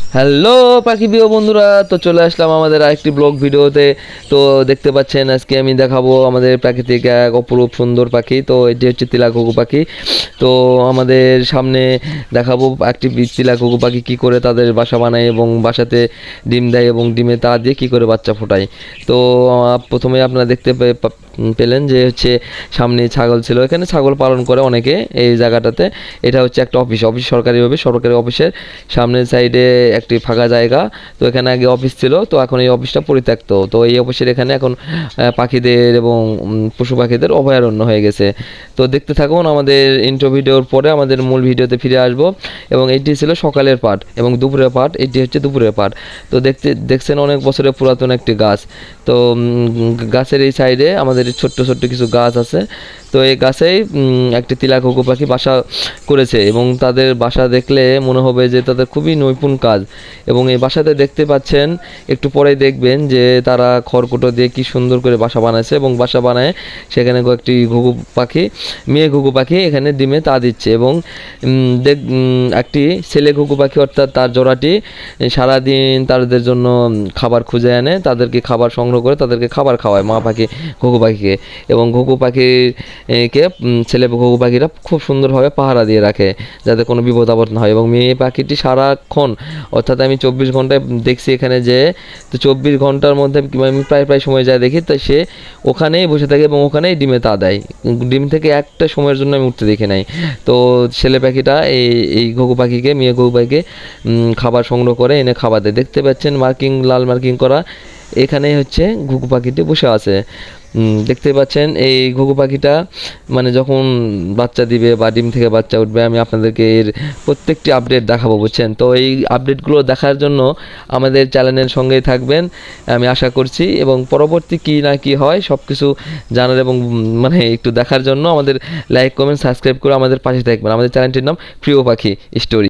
Hello পাখি প্রিয় বন্ধুরা, তো চলে আসলাম আমাদের আরেকটি ব্লগ ভিডিওতে। তো দেখতে পাচ্ছেন, আজকে আমি দেখাবো আমাদের প্রাকৃতিক এক অপরূপ সুন্দর পাখি, তো এটি হচ্ছে তিলা ঘুঘু পাখি। তো আমাদের সামনে দেখাবো একটি বি- তিলা ঘুঘু পাখি কী করে তাদের বাসা বানায় এবং বাসাতে ডিম দেয় এবং ডিমে তা দিয়ে কী করে বাচ্চা ফোটায়। তো প্রথমে আপনারা দেখতে পেলেন যে হচ্ছে সামনে ছাগল ছিল। এখানে ছাগল পালন করে অনেকে এই জায়গাটাতে। এটা হচ্ছে একটা অফিস অফিস সরকারিভাবে, সরকারি অফিসের সামনের সাইডে একটি ফাঁকা জায়গা। তো এখানে আগে অফিস ছিল, তো এখন এই অফিসটা পরিত্যক্ত। তো এই অফিসের এখানে এখন পাখিদের এবং পশু পাখিদের অভয়ারণ্য হয়ে গেছে। তো দেখতে থাকুন, আমাদের ইন্ট্রো ভিডিওর পরে আমাদের মূল ভিডিওতে ফিরে আসব। এবং এটি ছিল সকালের পার্ট এবং দুপুরের পার্ট এটি হচ্ছে দুপুরের পার্ট তো দেখতে, দেখছেন অনেক বছরের পুরাতন একটি গাছ। তো গাছের এই সাইডে আমাদের ছোট্ট ছোট্ট কিছু গাছ আছে। তো এই গাছেই একটি তিলা ঘুঘু পাখি বাসা করেছে এবং তাদের বাসা দেখলে মনে হবে যে তাদের খুবই নৈপুণ কাজ। এবং এই বাসাতে দেখতে পাচ্ছেন একটু পরেই দেখবেন যে তারা খড়কুটো দিয়ে কি সুন্দর করে বাসা বানাচ্ছে এবং বাসা বানায় সেখানে কয়েকটি ঘুঘু পাখি মেয়ে ঘুঘু পাখি এখানে ডিমে তা দিচ্ছে এবং দেখ একটি ছেলে ঘুঘু পাখি অর্থাৎ তার জোড়াটি সারাদিন তাদের জন্য খাবার খুঁজে আনে তাদেরকে খাবার সংগ্রহ করে তাদেরকে খাবার খাওয়ায় মা পাখি ঘুঘু পাখিকে। এবং ঘুঘু পাখি এ, কে উম, ছেলে ঘুঘু পাখিরা খুব সুন্দরভাবে পাহারা দিয়ে রাখে যাতে কোনো বিপদ আপদ না হয় এবং মেয়ে পাখিটি সারাক্ষণ অর্থাৎ আমি চব্বিশ ঘন্টায় দেখছি এখানে যে, তো চব্বিশ ঘণ্টার মধ্যে আমি প্রায় প্রায় সময় যাই দেখি, তো সে ওখানেই বসে থাকে এবং ওখানেই ডিমে তা দেয়। ডিম থেকে একটা সময়ের জন্য আমি উঠতে দেখি নাই। তো ছেলে পাখিটা এই এই ঘুঘু পাখিকে, মেয়ে ঘুঘু পাখিকে খাবার সংগ্রহ করে এনে খাবার দেয়। দেখতে পাচ্ছেন মার্কিং লাল মার্কিং করা এখানে হচ্ছে ঘুঘু পাখিটি বসে আছে। দেখতে পাচ্ছেন, এই ঘুঘু পাখিটা মানে যখন বাচ্চা দিবে বা ডিম থেকে বাচ্চা উঠবে, আমি আপনাদেরকে এর প্রত্যেকটি আপডেট দেখাবো, বুঝছেন? তো এই আপডেটগুলো দেখার জন্য আমাদের চ্যানেলের সঙ্গেই থাকবেন, আমি আশা করছি। এবং পরবর্তী কী না কী হয় সব কিছু জানার এবং মানে একটু দেখার জন্য আমাদের লাইক কমেন্ট সাবস্ক্রাইব করে আমাদের পাশে থাকবেন। আমাদের চ্যানেলটির নাম প্রিয় পাখি স্টোরি